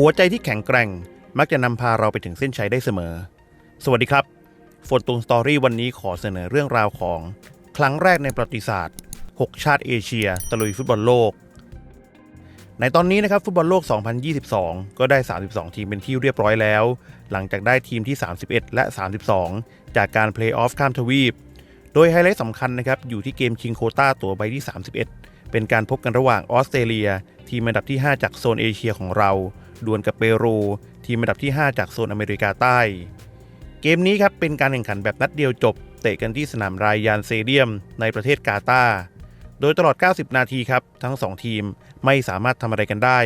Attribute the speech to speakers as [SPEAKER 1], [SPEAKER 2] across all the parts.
[SPEAKER 1] หัวใจที่แข็งแกร่ง มักจะนำพาเราไปถึงเส้นชัยได้เสมอ สวัสดีครับโฟนตุงสตอรี่วันนี้ขอเสนอเรื่องราวของ ครั้งแรกในประวัติศาสตร์ 6 ชาติเอเชีย ตะลุยฟุตบอลโลก ในตอนนี้นะครับฟุตบอลโลก 2022 ก็ได้ 32 ทีมเป็นที่เรียบร้อยแล้ว หลังจากได้ทีมที่ 31 และ 32 จากการเพลย์ออฟข้ามทวีป โดยไฮไลท์สำคัญนะครับอยู่ที่เกมชิงโคต้าตัวใบที่ 31 เป็นการพบกันระหว่างออสเตรเลีย ทีมอันดับที่ 5 จากโซนเอเชียของเรา ดวลกับเปรูทีมอันดับที่ 5 จากโซนอเมริกาใต้ เกมนี้ครับเป็นการแข่งขันแบบนัดเดียวจบ เตะกันที่สนามรายยานเซเดียม ในประเทศกาตาร์โดยตลอด 90 นาทีครับ ทั้ง 2 ทีมไม่สามารถทำอะไรกันได้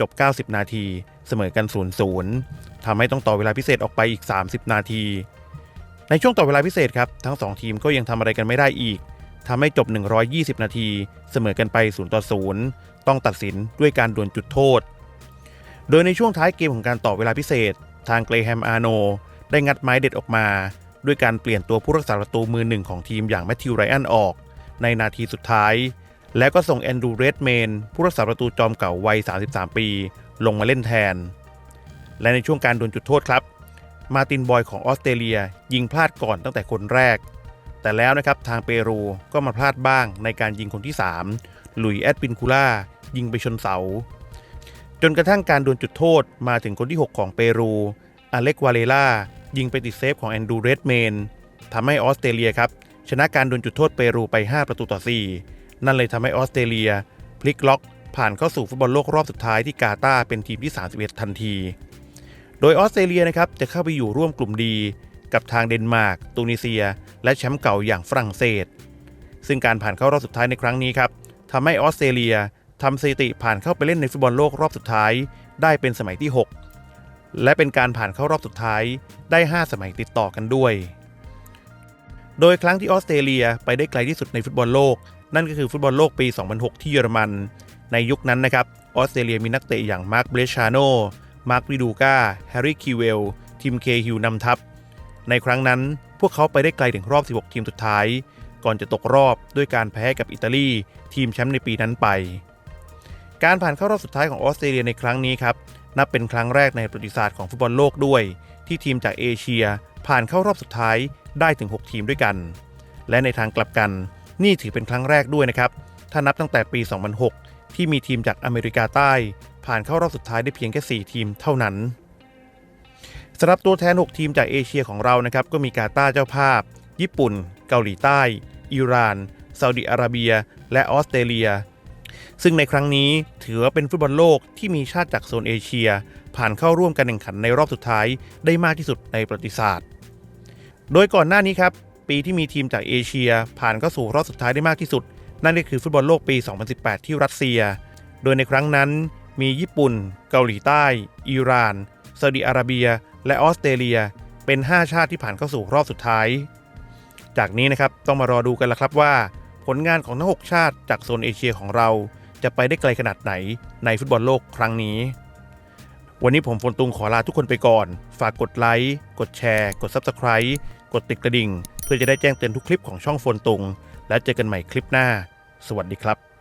[SPEAKER 1] จบ 90 นาทีเสมอกัน 0-0ทำให้ต้องต่อเวลาพิเศษออกไปอีก 30 นาที ในช่วงต่อเวลาพิเศษครับทั้ง 2 ทีมก็ยังทำอะไรกันไม่ได้อีกทำให้จบ 120 นาที เสมอกันไป0-0ต้องตัดสินด้วยการดวลจุดโทษ โดยในช่วงท้ายเกมของการต่อเวลาพิเศษ ทางเกรแฮมอาร์โน ได้งัดไม้เด็ดออกมา ด้วยการเปลี่ยนตัวผู้รักษาประตูมือหนึ่งของทีมอย่างแมทธิวไรอันออก ในนาทีสุดท้าย แล้วก็ส่งแอนดูเรดเมน ผู้รักษาประตูจอมเก่าวัย 33 ปี ลงมาเล่นแทน และในช่วงการโดนจุดโทษครับ มาตินบอยของออสเตรเลียยิงพลาดก่อนตั้งแต่คนแรก แต่แล้วนะครับทางเปรูก็มาพลาดบ้างในการยิงคนที่ 3 หลุยแอดปินคูล่ายิงไปชนเสา จนกระทั่งการโดนจุดโทษมาถึงคนที่ 6 ของเปรูอเล็กวาเลล่ายิงไปติดเซฟของแอนดูเรดเมนทำให้ออสเตรเลียครับ ชนะการโดนจุดโทษเปรูไป 5 ประตูต่อ 4 นั่นเลยทำให้ออสเตรเลีย พลิกล็อกผ่านเข้าสู่ฟุตบอลโลกรอบสุดท้ายที่กาตาร์เป็นทีมที่ 31 ทันที โดยออสเตรเลียนะครับจะเข้าไปอยู่ร่วมกลุ่มดีกับทางเดนมาร์ก ตูนิเซีย และแชมป์เก่าอย่างฝรั่งเศส ซึ่งการผ่านเข้ารอบสุดท้ายในครั้งนี้ครับทำให้ออสเตรเลีย ทำสถิติผ่านเข้าไปเล่นในฟุตบอลโลกรอบสุดท้าย ได้เป็นสมัยที่ 6 และเป็นการผ่านเข้ารอบสุดท้ายได้ 5 สมัยติดต่อกันด้วย โดยครั้งที่ออสเตรเลียไปได้ไกลที่สุดในฟุตบอลโลก นั่นก็คือฟุตบอลโลกปี 2006 ที่เยอรมัน ในยุคนั้นนะครับออสเตรเลียมีนักเตะอย่างมาร์คเบรชาโน มาร์ควิดูกาแฮร์รี่คิวเวล ทีมเคฮิวนำทัพ ในครั้งนั้นพวกเขาไปได้ไกลถึงรอบ 16 ทีมสุดท้าย ก่อนจะตกรอบด้วยการแพ้กับอิตาลี ทีมแชมป์ในปีนั้นไป การผ่านเข้ารอบสุดท้ายของออสเตรเลียในครั้งนี้ครับนับเป็นครั้งแรกในประวัติศาสตร์ของฟุตบอลโลกด้วย ที่ทีมจากเอเชียผ่านเข้ารอบสุดท้ายได้ถึง 6 ทีมด้วยกัน และในทางกลับกัน นี่ถือเป็นครั้งแรกด้วยนะครับ ถ้านับตั้งแต่ปี 2006 ที่มีทีมจากอเมริกาใต้ ผ่านเข้ารอบสุดท้ายได้เพียงแค่ 4 ทีมเท่านั้นสำหรับตัวแทน 6 ทีมจากเอเชียของเรานะครับก็มีกาตาร์เจ้าภาพ ญี่ปุ่น เกาหลีใต้ อิหร่านซาอุดิอาระเบีย และออสเตรเลีย ซึ่งในครั้งนี้ถือว่าเป็นฟุตบอลโลกที่มีชาติจากโซนเอเชีย ผ่านเข้าร่วมการแข่งขันในรอบสุดท้ายได้มากที่สุดในประวัติศาสตร์ โดยก่อนหน้านี้ครับ ปีที่มีทีมจากเอเชีย ผ่านเข้าสู่รอบสุดท้ายได้มากที่สุด นั่นก็คือฟุตบอลโลกปี 2018 ที่รัสเซีย โดยในครั้งนั้นมีญี่ปุ่น เกาหลีใต้ อิหร่านซาอุดิอาระเบีย และออสเตรเลีย เป็น 5 ชาติที่ผ่านเข้าสู่รอบสุดท้าย จากนี้นะครับต้องมารอดูกันละครับว่า ผลงานของทั้ง6ชาติจากโซนเอเชียของเรา จะไปได้ไกลขนาดไหนในฟุตบอลโลกครั้งนี้ วันนี้ผมฝนตุงขอลาทุกคนไปก่อน ฝากกดไลค์กดแชร์ กด Subscribe กดติดกระดิ่ง เพื่อจะได้แจ้งเตือนทุกคลิปของช่องโฟนตุง แล้วเจอกันใหม่คลิปหน้า สวัสดีครับ